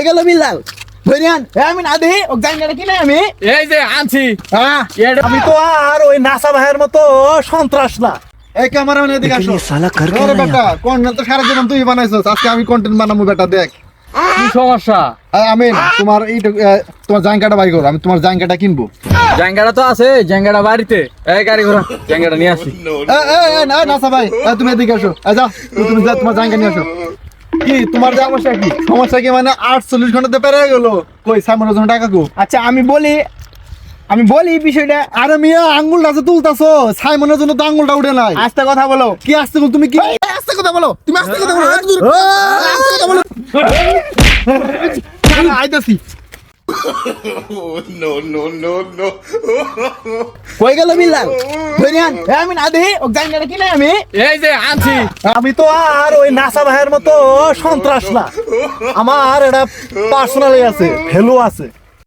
গেল বিল্লাল আমি সন্ত্রাস আমি বানাবো দেখ। কি সমস্যা? আমি তোমার এই তোমার বাই করো। আমি তোমার জাঙ্গাটা কিনবো। জাঙ্গাটা তো আছে জাঙ্গাটা বাড়িতে। নিয়ে আসি। ভাই তুমি এদিকে আসো। তুমি তোমার জায়গা নিয়ে আসো। কি তোমার সমস্যা কি সমস্যা কি মানে আটচল্লিশ ঘন্টাতে পেরে গেল কই সামনের জন্য টাকা কো আচ্ছা আমি বলি আমি বলি বিষয়টা আরে মিয়া আঙ্গুলটা যে তুলতাছো সাইমনের জন্য তো আঙ্গুলটা উঠে নাই আস্তে কথা বলো কি আসতে বল তুমি কি আস্তে কথা বলো তুমি আস্তে কথা বলো আস্তে কথা বলো আইতাছি কই গেল বিল্লাল ধরিয়ান। আমি না দেহি ও জাঙ্গাটা কিনে আমি? এই যে আনছি। আমি তো আর ওই নাসা ভাইয়ের মতো সন্ত্রাস না। আমার এটা পার্সোনালি আছে ভ্যালু আছে।